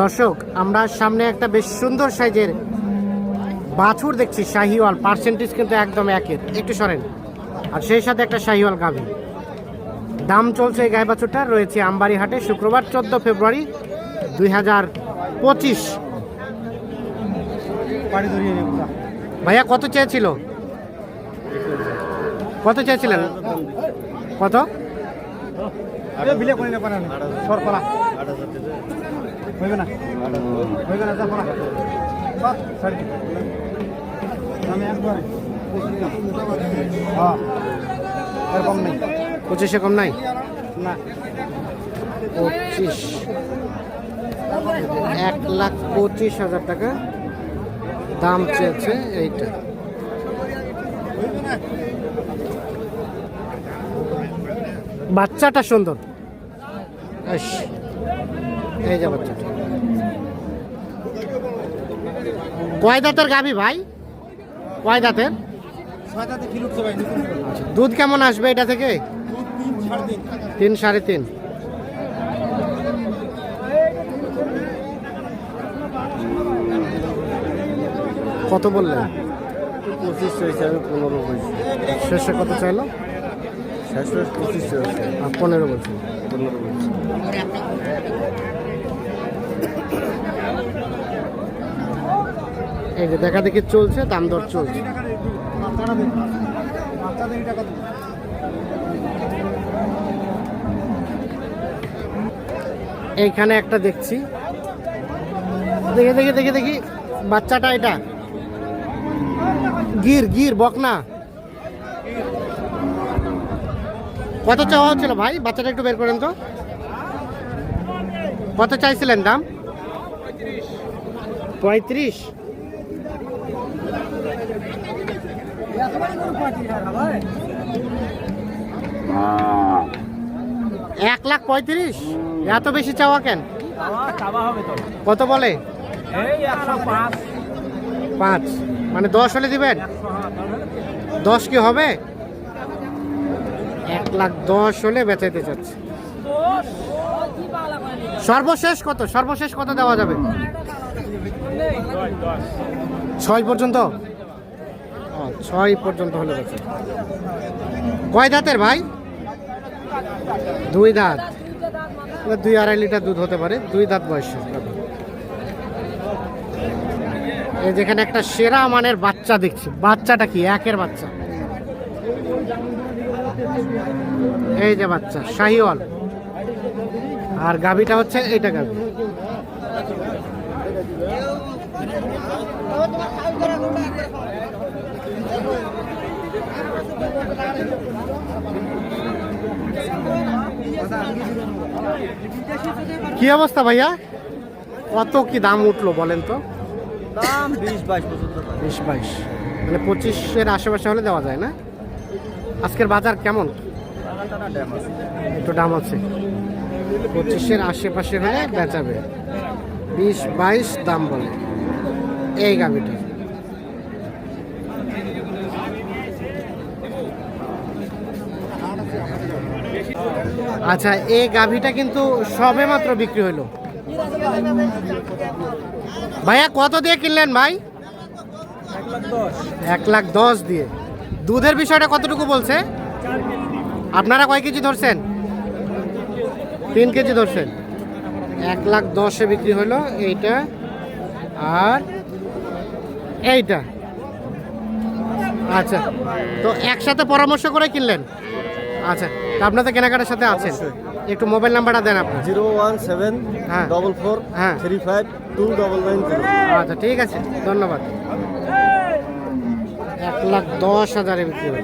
দর্শক আমরা সামনে একটা বেশ সুন্দর সাইজের বাছুর দেখছি শাহিওয়াল। পার্সেন্টেজ কিন্তু একদম একের। একটু সরেন। আর সেই সাথে একটা শাহিওয়াল গাভী। দাম চলছে এই গায়ে বাছুরটা রয়েছে আমবাড়ি হাটে শুক্রবার চোদ্দ ফেব্রুয়ারি দুই হাজার পঁচিশ। ভাইয়া কত চেয়েছিল? কত চেয়েছিলেন? কত? বিলে করে না হইবে না? হইবে না যা পালা বাস ছাড়ি। আমি একবারে হ্যাঁ। এরকম নেই। পঁচিশে কম নাই? না। পঁচিশ। এক লাখ পঁচিশ হাজার টাকা দাম চেয়েছে এইটা। বাচ্চাটা সুন্দর। এই যে বাচ্চাটা কয় দাঁতের গাভি ভাই? কয় দাঁতের? করে। দুধ কেমন আসবে এটা থেকে? তিন সাড়ে তিন। কত বললেন? পঁচিশ হয়েছে আমি পনেরো বলছি। শেষে কত চাইলো? শেষ পঁচিশ হয়েছে। আর পনেরো বলছি। পনেরো বলছি। এই যে দেখা দেখি চলছে, দাম দর চলছে। এইখানে একটা দেখছি। দেখে দেখে দেখে, দেখি, বাচ্চাটা এটা। গির গির, বকনা। কত চাওয়া হচ্ছিল ভাই? বাচ্চাটা একটু বের করেন তো। কত চাইছিলেন দাম? পঁয়ত্রিশ। এক লাখ পঁয়ত্রিশ? এত বেশি চাওয়া কেন? কত বলে? পাঁচ। মানে দশ হলে দিবেন? দশ কি হবে? এক লাখ দশ হলে বেচাইতে চাচ্ছে। সর্বশেষ কত? সর্বশেষ কত দেওয়া যাবে? ছয় পর্যন্ত? ছয় পর্যন্ত হলে বেচে কয় দাঁতের ভাই? দুই দাঁত। দুই আড়াই লিটার দুধ হতে পারে, দুই দাঁত বয়স এই যেখানে একটা সেরা মানের বাচ্চা দেখছি। বাচ্চাটা কি? একের বাচ্চা। এই যে বাচ্চা, শাহিওয়াল। আর গাবিটা হচ্ছে এইটা গাবি কি অবস্থা ভাইয়া? কত কি দাম উঠল বলেন তো? দাম বিশ বাইশ বিশ বাইশ। মানে পঁচিশের আশেপাশে হলে দেওয়া যায় না? আজকের বাজার কেমন? একটু দাম আছে। পঁচিশের আশেপাশে হলে বেচাবে বিশ বাইশ দাম বলে। এই গাভিটা আচ্ছা এই গাভিটা কিন্তু সবে মাত্র বিক্রি হলো ভাইয়া, কত দিয়ে কিনলেন ভাই? এক লাখ দশ দিয়ে। দুধের বিষয়টা কতটুকু বলছে? আপনারা কয় কেজি ধরছেন? তিন কেজি ধরছেন। এক লাখ দশে বিক্রি হলো এইটা আর এইটা। আচ্ছা তো একসাথে পরামর্শ করে কিনলেন? আচ্ছা তো আপনাদের কেনাকাটার সাথে আছেন। একটু মোবাইল নাম্বারটা দেন আপনি জিরো ওয়ান সেভেন হ্যাঁ। ডবল ফোর হ্যাঁ। Three five two double nine zero. আচ্ছা ঠিক আছে। ধন্যবাদ। এক লাখ দশ হাজারে বিক্রি হলো।